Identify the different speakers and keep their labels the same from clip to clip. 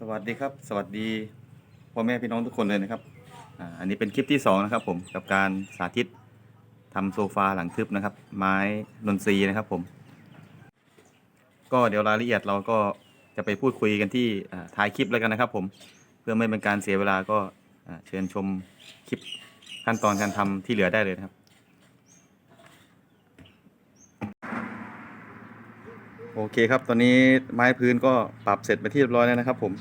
Speaker 1: สวัสดีครับ สวัสดีพ่อแม่พี่น้องทุกคนเลยนะครับอ่าอันนี้เป็นคลิปที่สองนะครับผมกับการสาธิตทำโซฟาหลังทึบนะครับ ไม้นนทรีย์นะครับผม ก็เดี๋ยวรายละเอียดเราก็จะไปพูดคุยกันที่อ่าท้ายคลิปแล้วกันนะครับ ผมเพื่อไม่เป็นการเสียเวลาก็อ่าเชิญชมคลิปขั้นตอนการทำที่เหลือได้เลยนะครับ โอเคครับ ตอนนี้ไม้พื้นก็ปรับเสร็จไปที่เรียบร้อยแล้วนะครับ ผม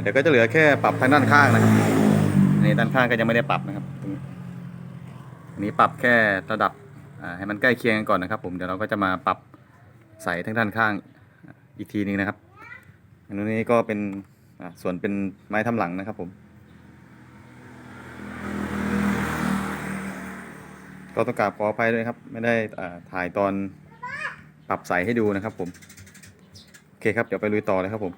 Speaker 1: เดี๋ยวก็จะเหลือแค่ปรับทางด้านข้างนะครับอันด้านข้างก็ยังไม่ได้ปรับนะครับตรงนี้อันนี้ปรับแค่ระดับให้มันใกล้เคียงกันก่อนนะครับ ผมเดี๋ยวเราก็จะมาปรับใส่ทั้งด้านข้างอีกทีนึงนะครับ อันนี้ก็เป็นส่วนเป็นไม้ทำหลังนะครับผม ก็ต้องกราบขออภัยด้วยครับ ไม่ได้ถ่ายตอน ปรับใส่ให้ดูนะครับผม โอเคครับ เดี๋ยวไปลุยต่อเลยครับผม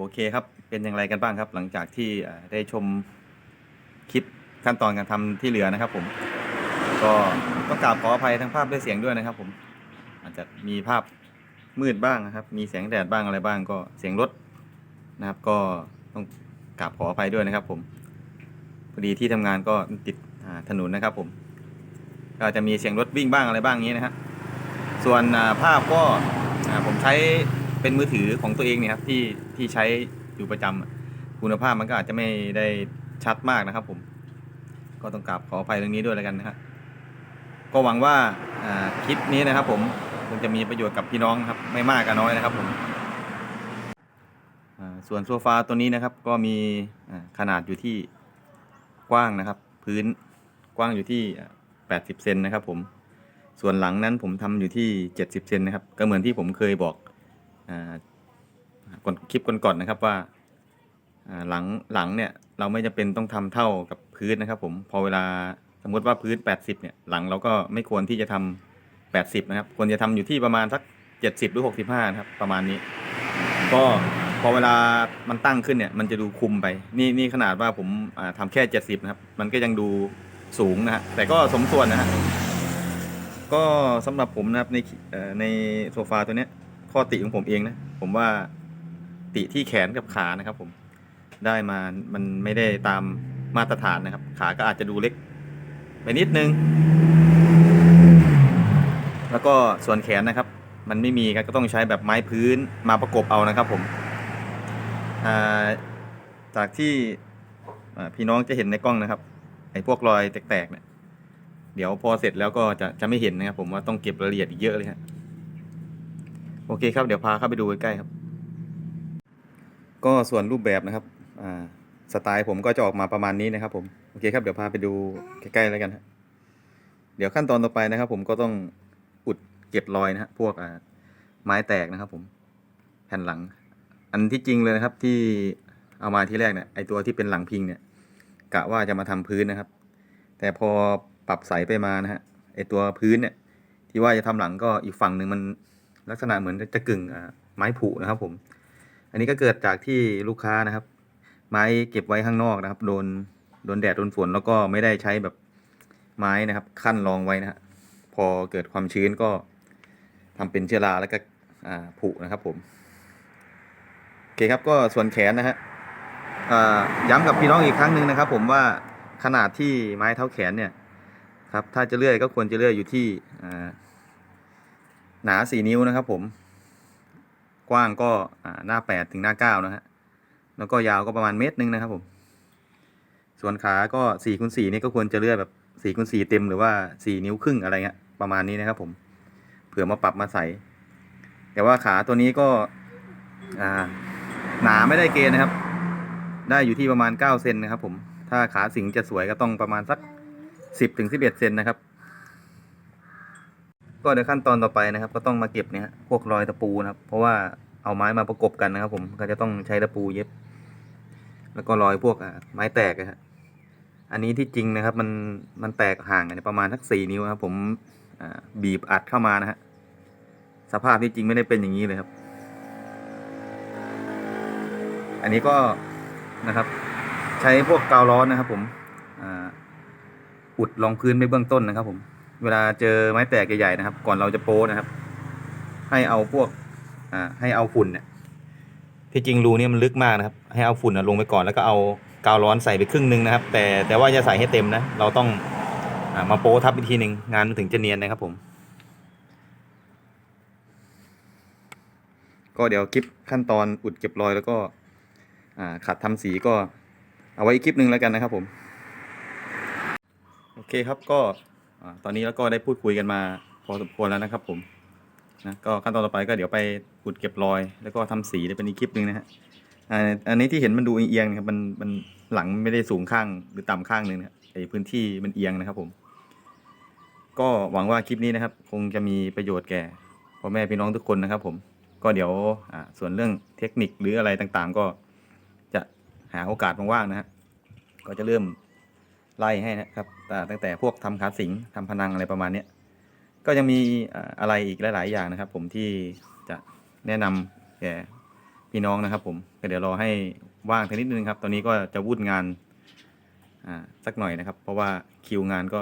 Speaker 1: โอเคครับ เป็นอย่างไรกันบ้างครับ หลังจากที่ได้ชมคลิปขั้นตอนการทำที่เหลือนะครับ ผม ก็ต้องกราบขออภัยทั้งภาพและเสียงด้วยนะครับ ผม อาจจะมีภาพมืดบ้างนะครับ มีแสงแดดบ้างอะไรบ้าง ก็เสียงรถนะครับ ก็ต้องกราบขออภัยด้วยนะครับ ผมพอดีที่ทำงานก็ติดถนนนะครับ ผม ก็จะมีเสียงรถวิ่งบ้างอะไรบ้างอย่างนี้นะฮะส่วนภาพก็ผมใช้ เป็นมือถือของตัวเองเนี่ยครับที่ที่ใช้อยู่ประจำคุณภาพมันก็อาจจะไม่ได้ชัดมากนะครับผม ก็ต้องกราบขออภัยเรื่องนี้ด้วยแล้วกันนะครับก็หวังว่าคลิปนี้นะครับ ผมคงจะมีประโยชน์กับพี่น้องครับไม่มากก็น้อยนะครับผมส่วนโซฟาตัวนี้นะครับ ก็มีขนาดอยู่ที่กว้างนะครับ พื้นกว้างอยู่ที่ 80 เซนนะครับ ผมส่วนหลังนั้นผมทำอยู่ที่ 70 เซนนะครับ ก็เหมือนที่ผมเคยบอก ก่อนคลิปก่อนๆนะครับว่าหลังหลังเนี่ยเราไม่จำเป็นต้องทำเท่ากับพื้นนะครับ ผมพอเวลาสมมติว่าพื้น 80 เนี่ยหลังเราก็ไม่ควรที่จะทำ80 นะครับ ควรจะทำอยู่ที่ประมาณสัก 70 หรือ 65 นะครับ ประมาณนี้ ก็พอเวลามันตั้งขึ้นเนี่ย มันจะดูคุมไป นี่นี่ขนาดว่าผมาทำแค่ 70 นะครับ มันก็ยังดูสูงนะฮะแต่ก็สมส่วนนะฮะก็สำหรับผมนะครับในในโซฟาตัวเนี้ย ข้อติของผมเองนะ ผมว่าติที่แขนกับขานะครับ ผมได้มามันไม่ได้ตามมาตรฐานนะครับ ขาก็อาจจะดูเล็กไปนิดนึง แล้วก็ส่วนแขนนะครับ มันไม่มีก็ต้องใช้แบบไม้พื้นมาประกบเอานะครับ ผมาจากที่พี่น้องจะเห็นในกล้องนะครับไอ้พวกรอยแตกๆเนี่ยเดี๋ยวพอเสร็จแล้วก็จะจะไม่เห็นนะครับ ผมว่าต้องเก็บรายละเอียดอีกเยอะเลยฮะ โอเคครับ เดี๋ยวพาเข้าไปดูใกล้ครับ ก็ส่วนรูปแบบนะครับอ่าสไตล์ผมก็จะออกมาประมาณนี้นะครับ ผมโอเคครับเดี๋ยวพาไปดูใกล้ๆแล้วกันเดี๋ยวขั้นตอนต่อไปนะครับ ผมก็ต้องอุดเก็บรอยนะฮะพวกอ่าไม้แตกนะครับ ผมแผ่นหลัง อันที่จริงเลยนะครับที่เอามาที่แรกเนี่ยไอตัวที่เป็นหลังพิงเนี่ยกะว่าจะมาทำพื้นนะครับ แต่พอปรับใสไปมานะฮะไอตัวพื้นเนี่ย ที่ว่าจะทำหลังก็อีกฝั่งหนึ่งมัน ลักษณะเหมือนจะกึ่งไม้ผุนะครับผม อันนี้ก็เกิดจากที่ลูกค้านะครับ ไม้เก็บไว้ข้างนอกนะครับ โดนโดนแดดโดนฝนแล้วก็ไม่ได้ใช้แบบไม้นะครับ ขั้นรองไว้นะฮะพอเกิดความชื้นก็ทำเป็นเชื้อราแล้วก็ผุนะครับผมโอเคครับก็ส่วนแขนนะฮะย้ำกับพี่น้องอีกครั้งหนึ่งนะครับ ผมว่าขนาดที่ไม้เท้าแขนเนี่ยครับถ้าจะเลื่อยก็ควรจะเลื่อยอยู่ที่อ่า หนาสี่นิ้วนะครับผม กว้างก็หน้าแปดถึงหน้าเก้านะฮะ แล้วก็ยาวก็ประมาณเมตรหนึ่งนะครับผม ส่วนขาก็สี่คูณสี่นี่ก็ควรจะเลื่อยแบบสี่คูณสี่เต็มหรือว่าสี่นิ้วครึ่งอะไรเงี้ยประมาณนี้นะครับผม เผื่อมาปรับมาใส่ แต่ว่าขาตัวนี้ก็หนาไม่ได้เกณฑ์นะครับ ได้อยู่ที่ประมาณเก้าเซนนะครับผม ถ้าขาสิงจะสวยก็ต้องประมาณสักสิบถึงสิบเอ็ดเซนนะครับ ก็ในขั้นตอนต่อไปนะครับ ก็ต้องมาเก็บเนี่ยพวกรอยตะปูนะครับ เพราะว่าเอาไม้มาประกบกันนะครับ ผมก็จะต้องใช้ตะปูเย็บ แล้วก็รอยพวกไม้แตกนะฮะอันนี้ที่จริงนะครับ มันมันแตกห่างกันประมาณทักสี่นิ้วครับผมบีบอัดเข้ามานะฮะสภาพที่จริงไม่ได้เป็นอย่างนี้เลยครับ อันนี้ก็นะครับ ใช้พวกกาวร้อนนะครับ ผมอ่าอุดรองพื้นไปเบื้องต้นนะครับ ผม เวลาเจอไม้แตกใหญ่ๆนะครับ ก่อนเราจะโป้นะครับ ให้เอาพวกอ่าให้เอาฝุ่นเนี่ยที่จริงรูเนี่ยมันลึกมากนะครับ ให้เอาฝุ่นนะลงไปก่อนแล้วก็เอากาวร้อนใส่ไปครึ่งหนึงนะครับ แต่แต่ว่าจะใส่ให้เต็มนะ เราต้องอามาโป้ทับอีกทีหนึ่งงานมันถึงจะเนียนนะครับผม ก็เดี๋ยวคลิปขั้นตอนอุดเก็บรอยแล้วก็อ่าขัดทำสีก็เอาไว้อีกคลิปหนึ่งแล้วกันนะครับผม โอเคครับก็ ตอนนี้แล้วก็ได้พูดคุยกันมาพอสมควรแล้วนะครับผมนะก็ขั้นตอนต่อไปก็เดี๋ยวไปอุดเก็บรอย แล้วก็ทำสีได้เป็นอีกคลิปหนึ่งนะฮะอันนี้ที่เห็นมันดูเอียงนะครับมันมันหลังไม่ได้สูงข้างหรือต่ำข้างหนึ่งนะไอพื้นที่มันเอียงนะครับผม ก็หวังว่าคลิปนี้นะครับ คงจะมีประโยชน์แก่พ่อแม่พี่น้องทุกคนนะครับ ผม ก็เดี๋ยวส่วนเรื่องเทคนิคหรืออะไรต่างๆ ก็จะหาโอกาสว่างๆนะฮะก็จะเริ่มไล่ให้นะครับ ตั้งแต่พวกทำขาสิงทำพนังอะไรประมาณเนี้ก็ยังมีอะไรอีกหลาย ๆ อย่างนะครับ ผมที่จะแนะนำแก่พี่น้องนะครับ ผมก็เดี๋ยวรอให้ว่างทีนิดนึงครับ ตอนนี้ก็จะวุ่นงานอ่าสักหน่อยนะครับ เพราะว่าคิวงานก็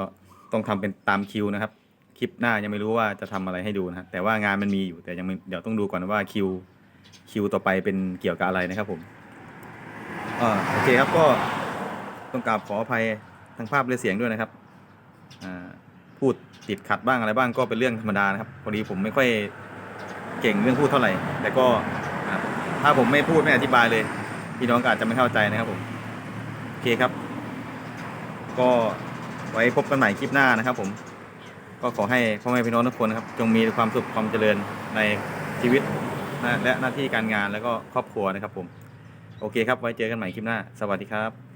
Speaker 1: ต้องทำเป็นตามคิวนะครับ คลิปหน้ายังไม่รู้ว่าจะทำอะไรให้ดูนะแต่ว่างานมันมีอยู่แต่ยังเดี๋ยวต้องดูก่อนว่าคิวคิวต่อไปเป็นเกี่ยวกับอะไรนะครับผมอ่าโอเคครับก็ต้องกราบขออภัย ทางภาพและเสียงด้วยนะครับพูดติดขัดบ้างอะไรบ้างก็เป็นเรื่องธรรมดานะครับพอดีผมไม่ค่อยเก่งเรื่องพูดเท่าไหร่ แต่ก็ถ้าผมไม่พูดไม่อธิบายเลยพี่น้องก็อาจจะไม่เข้าใจนะครับผมโอเคครับ ก็ไว้พบกันใหม่คลิปหน้านะครับ ผม ก็ขอให้พ่อแม่พี่น้องทุกคนนะครับ จงมีความสุขความเจริญในชีวิตและหน้าที่การงานแล้วก็ครอบครัวนะครับ ผม โอเคครับ ไว้เจอกันใหม่คลิปหน้า สวัสดีครับ